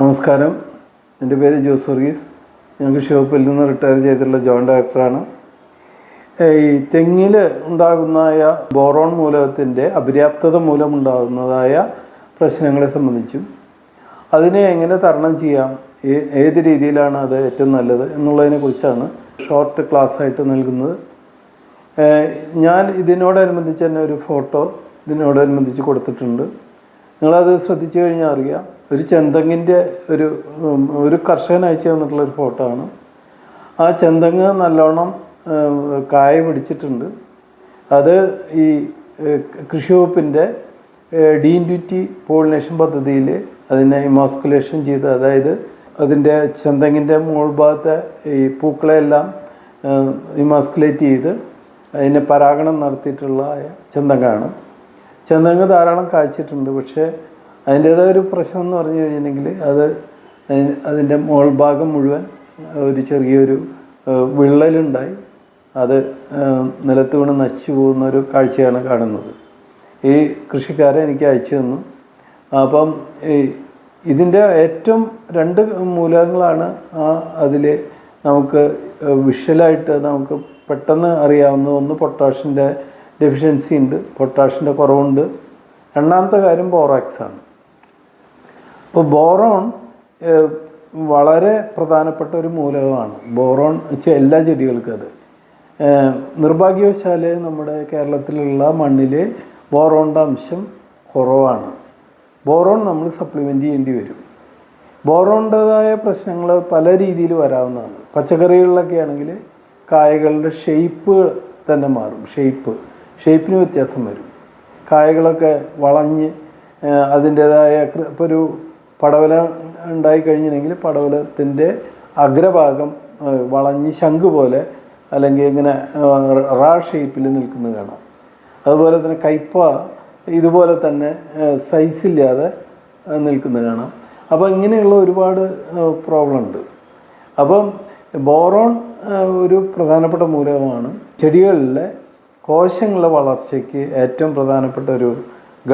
നമസ്കാരം. എന്റെ പേര് ജോസ് വർഗീസ്. ഞാൻ കൃഷി വകുപ്പിൽ നിന്ന് റിട്ടയർ ചെയ്തിട്ടുള്ള ജോയിന്റ് ഡയറക്ടറാണ്. ഈ തെങ്ങിൽ ഉണ്ടാകുന്നതായ ബോറോൺ മൂലകത്തിന്റെ അപര്യാപ്തത മൂലമുണ്ടാകുന്നതായ പ്രശ്നങ്ങളെ സംബന്ധിച്ചും അതിനെ എങ്ങനെ തരണം ചെയ്യാം ഏത് രീതിയിലാണ് അത് ഏറ്റവും നല്ലത് എന്നുള്ളതിനെ കുറിച്ചാണ് ഷോർട്ട് ക്ലാസ് ആയിട്ട് നൽകുന്നത് ഞാൻ ഇതിനോടനുബന്ധിച്ച് തന്നെ ഒരു ഫോട്ടോ ഇതിനോടനുബന്ധിച്ച് കൊടുത്തിട്ടുണ്ട്. നിങ്ങളത് ശ്രദ്ധിച്ചു കഴിഞ്ഞാൽ അറിയാം. ഒരു ചെന്തങ്ങിന്റെ ഒരു ഒരു കർഷകൻ അയച്ചു തന്നിട്ടുള്ള ഒരു ഫോട്ടോ ആണ്. ആ ചെന്തങ്ങ് നല്ലോണം കായ പിടിച്ചിട്ടുണ്ട്. അത് ഈ കൃഷിവകുപ്പിന്റെ കൃഷി വകുപ്പിന്റെ ഡീൻ ഡ്യൂറ്റി പോളിനേഷൻ പദ്ധതിയിൽ അതിനെ ഇമോസ്കുലേഷൻ ചെയ്ത് അതായത് അതിന്റെ ചെന്തങ്ങിന്റെ മുകൾ ഭാഗത്തെ ഈ പൂക്കളെല്ലാം ഇമാസ്കുലേറ്റ് ചെയ്ത് അതിനെ പരാഗണം നടത്തിയിട്ടുള്ള ചെന്തങ്ങാണ്. ചെന്തങ്ങ് ധാരാളം കായ്ച്ചിട്ടുണ്ട്. പക്ഷേ അതിന്റേതായ ഒരു പ്രശ്നം എന്ന് പറഞ്ഞു കഴിഞ്ഞിട്ടുണ്ടെങ്കിൽ അത് അതി- അതിന്റെ മുകൾ ഭാഗം മുഴുവൻ ഒരു ചെറിയൊരു വിള്ളലുണ്ടായി. അത് നിലത്ത് വീണ് നശിച്ചു പോകുന്ന ഒരു കാഴ്ചയാണ് കാണുന്നത്. ഈ കൃഷിക്കാരെ എനിക്ക് അയച്ചു തന്നു. അപ്പം ഇതിന്റെ ഏറ്റവും രണ്ട് മൂലകങ്ങളാണ് ആ അതിൽ നമുക്ക് വിഷ്വലായിട്ട് നമുക്ക് പെട്ടെന്ന് അറിയാവുന്ന ഒന്ന് പൊട്ടാഷിന്റെ ഡെഫിഷ്യൻസി ഉണ്ട് പൊട്ടാഷിന്റെ കുറവുണ്ട്. രണ്ടാമത്തെ കാര്യം ബോറാക്സ് ആണ് അപ്പോൾ ബോറോൺ വളരെ പ്രധാനപ്പെട്ട ഒരു മൂലകമാണ്. ബോറോൺ എല്ലാ ചെടികൾക്കും അത്. നിർഭാഗ്യവശാൽ നമ്മുടെ കേരളത്തിലുള്ള മണ്ണിൽ ബോറോണിന്റെ അംശം കുറവാണ്. ബോറോൺ നമ്മൾ സപ്ലിമെന്റ് ചെയ്യേണ്ടി വരും. ബോറോണിന്റെതായ പ്രശ്നങ്ങൾ പല രീതിയിൽ വരാവുന്നതാണ്. പച്ചക്കറികളിലൊക്കെ ആണെങ്കിൽ കായകളുടെ ഷേപ്പ് തന്നെ മാറും. ഷേപ്പ് ഷേപ്പിന് വ്യത്യാസം വരും. കായകളൊക്കെ വളഞ്ഞ് അതിന്റേതായ ഇപ്പോൾ ഒരു പടവല ഉണ്ടായി കഴിഞ്ഞില്ലെങ്കിൽ പടവലത്തിന്റെ അഗ്രഭാഗം വളഞ്ഞ് ശംഖ് പോലെ അല്ലെങ്കിൽ ഇങ്ങനെ റാ ഷേപ്പിൽ നിൽക്കുന്നത് കാണാം. അതുപോലെ തന്നെ കയ്പ ഇതുപോലെ തന്നെ സൈസില്ലാതെ നിൽക്കുന്നത് കാണാം. അപ്പോൾ ഇങ്ങനെയുള്ള ഒരുപാട് പ്രോബ്ലം ഉണ്ട്. അപ്പം ബോറോൺ ഒരു പ്രധാനപ്പെട്ട മൂലകമാണ്. ചെടികളിലെ കോശങ്ങളുടെ വളർച്ചയ്ക്ക് ഏറ്റവും പ്രധാനപ്പെട്ട ഒരു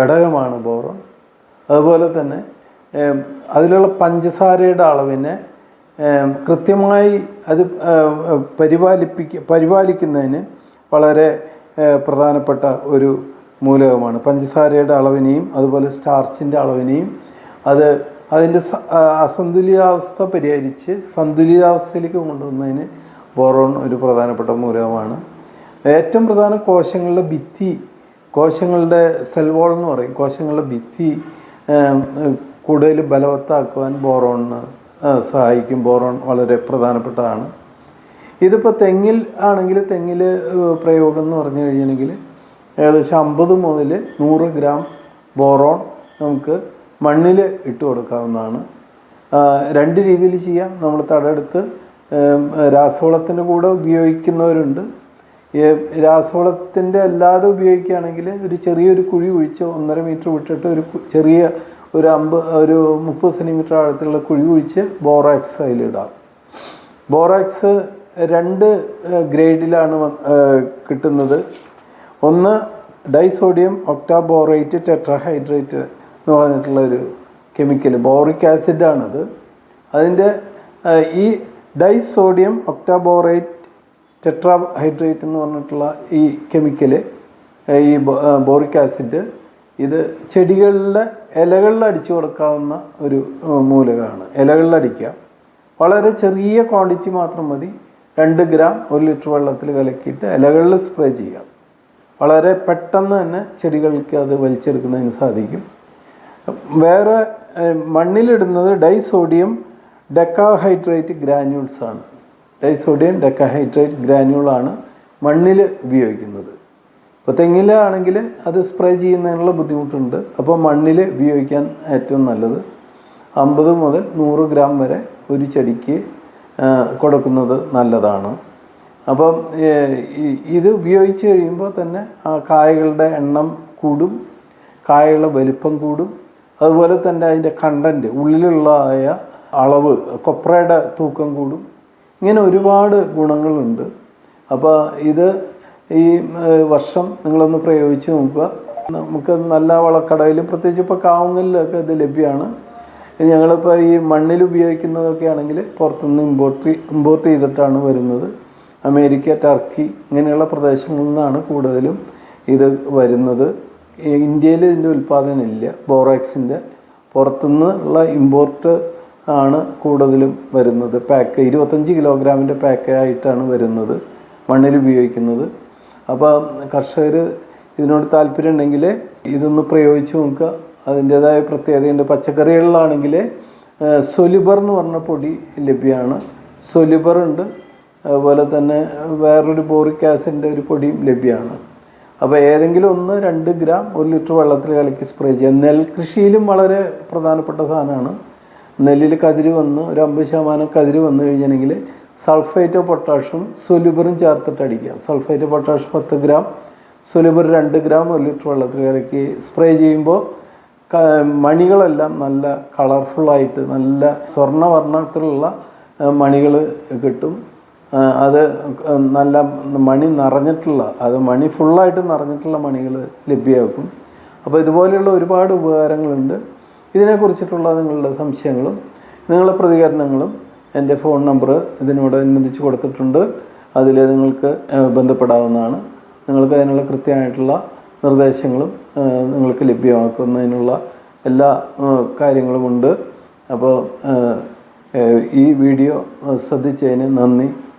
ഘടകമാണ് ബോറോൺ. അതുപോലെ തന്നെ അതിലുള്ള പഞ്ചസാരയുടെ അളവിനെ കൃത്യമായി അത് പരിപാലിപ്പിക്ക പരിപാലിക്കുന്നതിന് വളരെ പ്രധാനപ്പെട്ട ഒരു മൂലകമാണ്. പഞ്ചസാരയുടെ അളവിനെയും അതുപോലെ സ്റ്റാർച്ചിന്റെ അളവിനെയും അത് അതിന്റെ അസന്തുലിതാവസ്ഥ പരിഹരിച്ച് സന്തുലിതാവസ്ഥയിലേക്ക് കൊണ്ടുവന്നതിന് ബോറോൺ ഒരു പ്രധാനപ്പെട്ട മൂലകമാണ്. ഏറ്റവും പ്രധാന കോശങ്ങളുടെ ഭിത്തി കോശങ്ങളുടെ സെൽവോൾ എന്ന് പറയും. കോശങ്ങളുടെ ഭിത്തി കൂടുതൽ ബലവത്താക്കുവാൻ ബോറോണിന് സഹായിക്കും. ബോറോൺ വളരെ പ്രധാനപ്പെട്ടതാണ്. ഇതിപ്പോൾ തെങ്ങിൽ ആണെങ്കിൽ തെങ്ങിൽ പ്രയോഗം എന്ന് പറഞ്ഞു കഴിഞ്ഞിട്ടുണ്ടെങ്കിൽ ഏകദേശം അമ്പത് മുതൽ നൂറ് ഗ്രാം ബോറോൺ നമുക്ക് മണ്ണിൽ ഇട്ട് കൊടുക്കാവുന്നതാണ്. രണ്ട് രീതിയിൽ ചെയ്യാം. നമ്മൾ തടെടുത്ത് ഏം, രാസവളത്തിന്റെ കൂടെ ഉപയോഗിക്കുന്നവരുണ്ട്. രാസവളത്തിന്റെ അല്ലാതെ ഉപയോഗിക്കുകയാണെങ്കിൽ ഒരു ചെറിയൊരു കുഴി കുഴിച്ച് ഒന്നര മീറ്റർ വിട്ടിട്ട് ഒരു ചെറിയ ഒരു അമ്പ് ഒരു മുപ്പത് സെന്റിമീറ്റർ ആഴത്തിലുള്ള കുഴി കുഴിച്ച് ബോറാക്സ് അതിലിടാം. ബോറാക്സ് രണ്ട് ഗ്രേഡിലാണ് കിട്ടുന്നത്. ഒന്ന് ഡൈസോഡിയം ഒക്ടാബോറേറ്റ് ടെട്രാഹൈഡ്രേറ്റ് എന്ന് പറഞ്ഞിട്ടുള്ള ഒരു കെമിക്കൽ ബോറിക് ആസിഡാണത്. അതിന്റെ ഈ ഡൈസോഡിയം ഒക്ടാബോറേറ്റ് ടെട്രാഹൈഡ്രേറ്റ് എന്ന് പറഞ്ഞിട്ടുള്ള ഈ കെമിക്കൽ ഈ ബോറിക് ആസിഡ് ഇത് ചെടികളിലെ ഇലകളിൽ അടിച്ചു കൊടുക്കാവുന്ന ഒരു മൂലകമാണ്. ഇലകളിൽ അടിക്കുക. വളരെ ചെറിയ ക്വാണ്ടിറ്റി മാത്രം മതി. രണ്ട് ഗ്രാം ഒരു ലിറ്റർ വെള്ളത്തിൽ കലക്കിയിട്ട് ഇലകളിൽ സ്പ്രേ ചെയ്യാം വളരെ പെട്ടെന്ന് തന്നെ ചെടികൾക്ക് അത് വലിച്ചെടുക്കുന്നതിന് സാധിക്കും. വേറെ മണ്ണിലിടുന്നത് ഡൈസോഡിയം ഡെക്കാഹൈഡ്രേറ്റ് ഗ്രാന്യൂൾസ് ആണ് ഡൈസോഡിയം ഡെക്കാഹൈഡ്രേറ്റ് ഗ്രാന്യൂളാണ് മണ്ണിൽ ഉപയോഗിക്കുന്നത്. ഇപ്പോൾ തെങ്ങിലാണെങ്കിൽ അത് സ്പ്രേ ചെയ്യുന്നതിനുള്ള ബുദ്ധിമുട്ടുണ്ട്. അപ്പോൾ മണ്ണിൽ ഉപയോഗിക്കാൻ ഏറ്റവും നല്ലത് അമ്പത് മുതൽ നൂറ് ഗ്രാം വരെ ഒരു ചെടിക്ക് കൊടുക്കുന്നത് നല്ലതാണ്. അപ്പം ഇത് ഉപയോഗിച്ച് കഴിയുമ്പോൾ തന്നെ ആ കായകളുടെ എണ്ണം കൂടും കായകളുടെ വലിപ്പം കൂടും. അതുപോലെ തന്നെ അതിന്റെ കണ്ടന്റ് ഉള്ളിലുള്ളതായ അളവ് കൊപ്രയുടെ തൂക്കം കൂടും. ഇങ്ങനെ ഒരുപാട് ഗുണങ്ങളുണ്ട്. അപ്പോൾ ഇത് ഈ വർഷം നിങ്ങളൊന്ന് പ്രയോഗിച്ച് നോക്കുക. നമുക്ക് നല്ല വളക്കടയിലും പ്രത്യേകിച്ച് ഇപ്പോൾ കാവുങ്ങലിലൊക്കെ ഇത് ലഭ്യമാണ്. ഞങ്ങളിപ്പോൾ ഈ മണ്ണിൽ ഉപയോഗിക്കുന്നതൊക്കെ ആണെങ്കിൽ പുറത്തുനിന്ന് ഇമ്പോർട്ട് ഇമ്പോർട്ട് ചെയ്തിട്ടാണ് വരുന്നത്. അമേരിക്ക ടർക്കി ഇങ്ങനെയുള്ള പ്രദേശങ്ങളിൽ നിന്നാണ് കൂടുതലും ഇത് വരുന്നത്. ഇന്ത്യയിൽ ഇതിന്റെ ഉൽപ്പാദനം ഇല്ല. ബോറാക്സിന്റെ പുറത്തുനിന്ന് ഉള്ള ഇമ്പോർട്ട് ആണ് കൂടുതലും വരുന്നത്. പാക്ക് ഇരുപത്തഞ്ച് കിലോഗ്രാമിന്റെ പാക്കായിട്ടാണ് വരുന്നത് മണ്ണിൽ ഉപയോഗിക്കുന്നത്. അപ്പോൾ കർഷകർ ഇതിനോട് താല്പര്യം ഉണ്ടെങ്കിൽ ഇതൊന്ന് പ്രയോഗിച്ച് നോക്കുക. അതിന്റേതായ പ്രത്യേകതയുണ്ട്. പച്ചക്കറികളിലാണെങ്കിൽ സൊലിബർ എന്ന് പറഞ്ഞ പൊടി ലഭ്യമാണ്. സൊലിബർ ഉണ്ട്. അതുപോലെ തന്നെ വേറൊരു ബോറിക് ആസിഡിന്റെ ഒരു പൊടിയും ലഭ്യമാണ്. അപ്പോൾ ഏതെങ്കിലും ഒന്ന് രണ്ട് ഗ്രാം ഒരു ലിറ്റർ വെള്ളത്തിൽ കലക്കി സ്പ്രേ ചെയ്യുക. നെൽകൃഷിയിലും വളരെ പ്രധാനപ്പെട്ട സാധനമാണ്. നെല്ലിൽ കതിര് വന്ന് ഒരു അമ്പത് ശതമാനം കതിര് വന്നു കഴിഞ്ഞിട്ടുണ്ടെങ്കിൽ സൾഫേറ്റ് പൊട്ടാഷ്യം സൊലുബറും ചേർത്തിട്ട് അടിക്കുക സൾഫേറ്റ് പൊട്ടാഷ്യം പത്ത് ഗ്രാം സൊലുബർ രണ്ട് ഗ്രാം ഒരു ലിറ്റർ വെള്ളത്തിൽ കലക്കി സ്പ്രേ ചെയ്യുമ്പോൾ മണികളെല്ലാം നല്ല കളർഫുള്ളായിട്ട് നല്ല സ്വർണവർണത്തിലുള്ള മണികൾ കിട്ടും. അത് നല്ല മണി നിറഞ്ഞിട്ടുള്ള അത് മണി ഫുള്ളായിട്ട് നിറഞ്ഞിട്ടുള്ള മണികൾ ലഭ്യമാക്കും. അപ്പോൾ ഇതുപോലെയുള്ള ഒരുപാട് ഉപകാരങ്ങളുണ്ട്. ഇതിനെക്കുറിച്ചിട്ടുള്ള നിങ്ങളുടെ സംശയങ്ങളും നിങ്ങളുടെ പ്രതികരണങ്ങളും എന്റെ ഫോൺ നമ്പർ ഇതിനോടനുബന്ധിച്ച് കൊടുത്തിട്ടുണ്ട്. അതിൽ നിങ്ങൾക്ക് ബന്ധപ്പെടാവുന്നതാണ്. നിങ്ങൾക്ക് അതിനുള്ള കൃത്യമായിട്ടുള്ള നിർദ്ദേശങ്ങളും നിങ്ങൾക്ക് ലഭ്യമാക്കുന്നതിനുള്ള എല്ലാ കാര്യങ്ങളുമുണ്ട് അപ്പോൾ ഈ വീഡിയോ ശ്രദ്ധിച്ചതിന് നന്ദി.